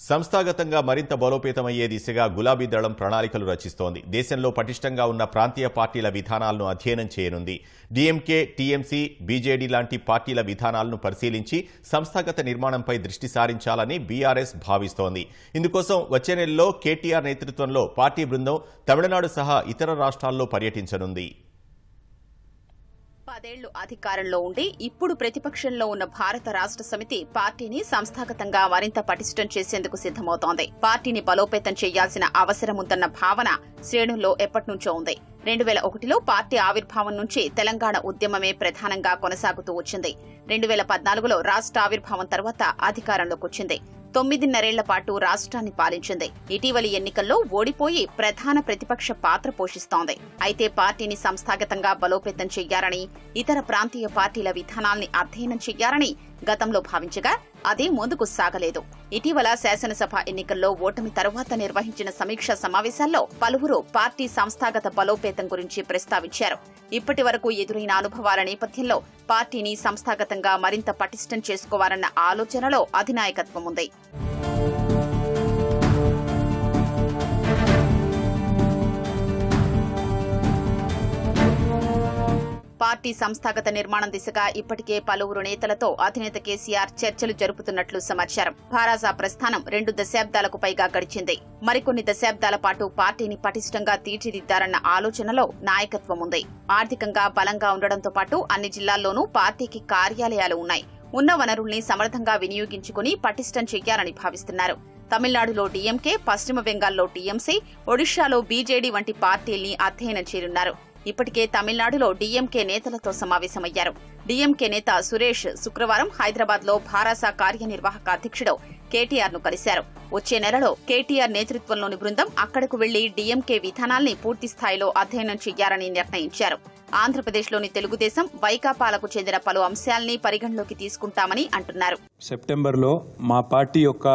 సంస్థాగతంగా మరింత బలోపేతమయ్యే దిశగా గులాబీ దళం ప్రణాళికలు రచిస్తోంది. దేశంలో పటిష్టంగా ఉన్న ప్రాంతీయ పార్టీల విధానాలను అధ్యయనం చేయనుంది. డీఎంకే టీఎంసీ బీజేడీ లాంటి పార్టీల విధానాలను పరిశీలించి సంస్థాగత నిర్మాణంపై దృష్టి సారించాలని బీఆర్ఎస్ భావిస్తోంది. ఇందుకోసం వచ్చే నెలలో కేటీఆర్ నేతృత్వంలో పార్టీ బృందం తమిళనాడు సహా ఇతర రాష్ట్రాల్లో పర్యటించనుంది. పదేళ్ళు అధికారంలో ఉండి ఇప్పుడు ప్రతిపక్షంలో ఉన్న భారత రాష్ట్ర సమితి పార్టీని సంస్థాగతంగా మరింత పటిష్టం చేసేందుకు సిద్దమవుతోంది పార్టీని బలోపేతం చేయాల్సిన అవసరం ఉందన్న భావన శ్రేణుల్లో ఎప్పటినుంచో ఉంది. రెండు వేల ఒకటిలో పార్టీ ఆవిర్భావం నుంచి తెలంగాణ ఉద్యమమే ప్రధానంగా కొనసాగుతూ వచ్చింది. రెండు వేల పద్నాలుగులో రాష్ట్ర ఆవిర్భావం తర్వాత అధికారంలోకి వచ్చింది తొమ్మిదిన్నరేళ్ళ పాటు రాష్ట్రాన్ని పాలించింది. ఇటీవలి ఎన్నికల్లో ఓడిపోయి ప్రధాన ప్రతిపక్ష పాత్ర పోషిస్తోంది. అయితే పార్టీని సంస్థాగతంగా బలోపేతం చెయ్యారని ఇతర ప్రాంతీయ పార్టీల విధానాల్ని అధ్యయనం చెయ్యారని గతంలో భావించగా అది ముందుకు సాగలేదు. ఇటీవల శాసనసభ ఎన్నికల్లో ఓటమి తరువాత నిర్వహించిన సమీక్షా సమావేశాల్లో పలువురు పార్టీ సంస్థాగత బలోపేతం గురించి ప్రస్తావించారు. ఇప్పటి వరకు ఎదురైన అనుభవాల నేపథ్యంలో పార్టీని సంస్థాగతంగా మరింత పటిష్టం చేసుకోవాలన్న ఆలోచనలో అధినాయకత్వం ఉంది. పార్టీ సంస్థాగత నిర్మాణం దిశగా ఇప్పటికే పలువురు నేతలతో అధినేత కేసీఆర్ చర్చలు జరుపుతున్నట్లు సమాచారం. భారాసా ప్రస్థానం రెండు దశాబ్దాలకు పైగా గడిచింది. మరికొన్ని దశాబ్దాల పాటు పార్టీని పటిష్టంగా తీర్చిదిద్దారన్న ఆలోచనలో నాయకత్వం ఉంది. ఆర్థికంగా బలంగా ఉండడంతో పాటు అన్ని జిల్లాల్లోనూ పార్టీకి కార్యాలయాలు ఉన్నాయి. ఉన్న వనరుల్ని సమర్థంగా వినియోగించుకుని పటిష్టం చెయ్యాలని భావిస్తున్నారు. తమిళనాడులో డీఎంకే పశ్చిమ బెంగాల్లో టీఎంసీ ఒడిశాలో బీజేడీ వంటి పార్టీల్ని అధ్యయనం చేరున్నారు. ఇప్పటికే తమిళనాడులో డీఎంకే నేతలతో సమావేశమయ్యారు. డీఎంకే నేత సురేష్ శుక్రవారం హైదరాబాద్లో భారాస కార్యనిర్వాహక అధ్యక్షుడు కేటీఆర్ను కలిశారు. వచ్చే నెలలో కేటీఆర్ నేతృత్వంలోని బృందం అక్కడకు వెళ్ళి డీఎంకే విధానాల్ని పూర్తి స్థాయిలో అధ్యయనం చేయాలని నిర్ణయించారు. ఆంధ్రప్రదేశ్లోని తెలుగుదేశం వైకాపాలకు చెందిన పలు అంశాల్ని పరిగణలోకి తీసుకుంటామని అంటున్నారు. సెప్టెంబర్లో మా పార్టీ యొక్క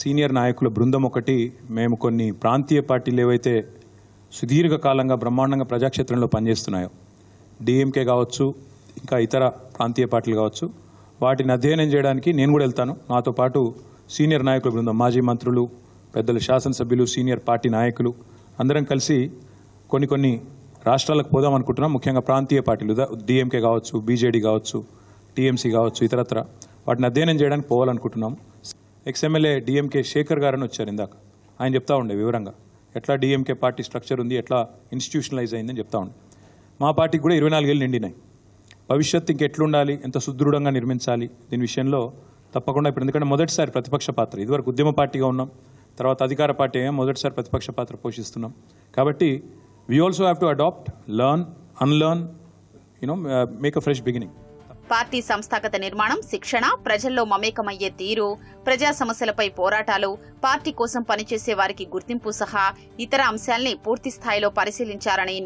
సీనియర్ నాయకుల బృందం ఒకటి మేము కొన్ని ప్రాంతీయ పార్టీలు ఏవైతే సుదీర్ఘకాలంగా బ్రహ్మాండంగా ప్రజాక్షేత్రంలో పనిచేస్తున్నాయో. డిఎంకే కావచ్చు ఇంకా ఇతర ప్రాంతీయ పార్టీలు కావచ్చు వాటిని అధ్యయనం చేయడానికి నేను కూడా వెళ్తాను. నాతో పాటు సీనియర్ నాయకుల బృందం మాజీ మంత్రులు పెద్దలు శాసనసభ్యులు సీనియర్ పార్టీ నాయకులు అందరం కలిసి కొన్ని కొన్ని రాష్ట్రాలకు పోదాం అనుకుంటున్నాం. ముఖ్యంగా ప్రాంతీయ పార్టీలు డిఎంకే కావచ్చు బీజేడీ కావచ్చు టీఎంసీ కావచ్చు ఇతరత్ర. వాటిని అధ్యయనం చేయడానికి పోవాలనుకుంటున్నాం. ఎక్స్ఎమ్మెల్యే డిఎంకే శేఖర్ గారని వచ్చారు ఇందాక. ఆయన చెప్తా ఉండే వివరంగా. ఎట్లా డిఎంకే పార్టీ స్ట్రక్చర్ ఉంది ఎట్లా ఇన్స్టిట్యూషనలైజ్ అయిందని చెప్తా ఉండే. మా పార్టీకి కూడా ఇరవై నాలుగేళ్ళు నిండినాయి. భవిష్యత్తు ఇంకెట్లుండాలి ఎంత సుదృఢంగా నిర్మించాలి దీని విషయంలో తప్పకుండా ఇప్పుడు ఎందుకంటే మొదటిసారి ప్రతిపక్ష పాత్ర ఇదివరకు ఉద్యమ పార్టీగా ఉన్నాం తర్వాత అధికార పార్టీ అయ్యాం మొదటిసారి ప్రతిపక్ష పాత్ర పోషిస్తున్నాం. కాబట్టి we also have to adapt learn unlearn you know make a fresh beginning party సంస్థాగత నిర్మాణం శిక్షణ ప్రజల్లో మమేకమయ్యే తీరు ప్రజా సమస్యలపై పోరాటాలు పార్టీ కోసం పనిచేసే వారికి గుర్తింపు సహా ఇతర అంశాల్ని పూర్తి స్థాయిలో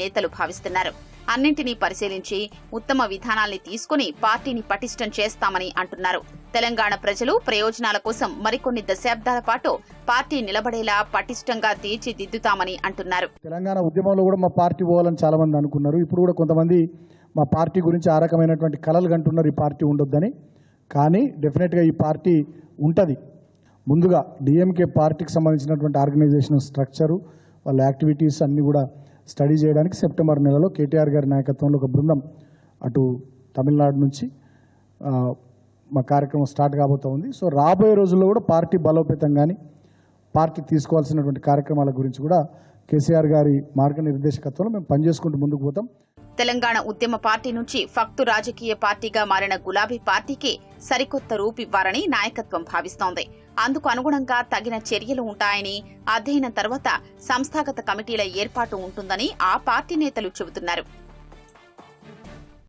నేతలు భావిస్తున్నారు. అన్నింటినీ పరిశీలించి ఉత్తమ విధానాల్ని తీసుకుని పార్టీని పటిష్టం చేస్తామని అంటున్నారు. తెలంగాణ ప్రజలు ప్రయోజనాల కోసం మరికొన్ని దశాబ్దాల పాటు పార్టీ నిలబడేలా పటిష్టంగా తీర్చిదిద్దుతామని అంటున్నారు. తెలంగాణ ఉద్యమంలో కూడా మా పార్టీ పోవాలని చాలా మంది అనుకున్నారు. ఇప్పుడు కూడా కొంతమంది మా పార్టీ గురించి ఆ రకమైనటువంటి కలలు కంటున్నారు. ఈ పార్టీ ఉండొద్దని. కానీ డెఫినెట్గా ఈ పార్టీ ఉంటుంది. ముందుగా డిఎంకే పార్టీకి సంబంధించినటువంటి ఆర్గనైజేషన్ స్ట్రక్చరు వాళ్ళ యాక్టివిటీస్ అన్నీ కూడా స్టడీ చేయడానికి సెప్టెంబర్ నెలలో కేటీఆర్ గారి నాయకత్వంలో ఒక బృందం అటు తమిళనాడు నుంచి మా కార్యక్రమం స్టార్ట్ కాబోతూ ఉంది. సో రాబోయే రోజుల్లో కూడా పార్టీ బలోపేతం కానీ పార్టీ తీసుకోవాల్సినటువంటి కార్యక్రమాల గురించి కూడా కేసీఆర్ గారి మార్గనిర్దేశకత్వంలో మేము పనిచేసుకుంటూ ముందుకు పోతాం. తెలంగాణ ఉద్యమ పార్టీ నుంచి ఫక్తు రాజకీయ పార్టీగా మారిన గులాబీ పార్టీకి సరికొత్త రూపివ్వాలని నాయకత్వం భావిస్తోంది. అందుకు అనుగుణంగా తగిన చర్యలు ఉంటాయని అధ్యయనం తర్వాత సంస్థాగత కమిటీల ఏర్పాటు ఉంటుందని ఆ పార్టీ నేతలు చెబుతున్నారు.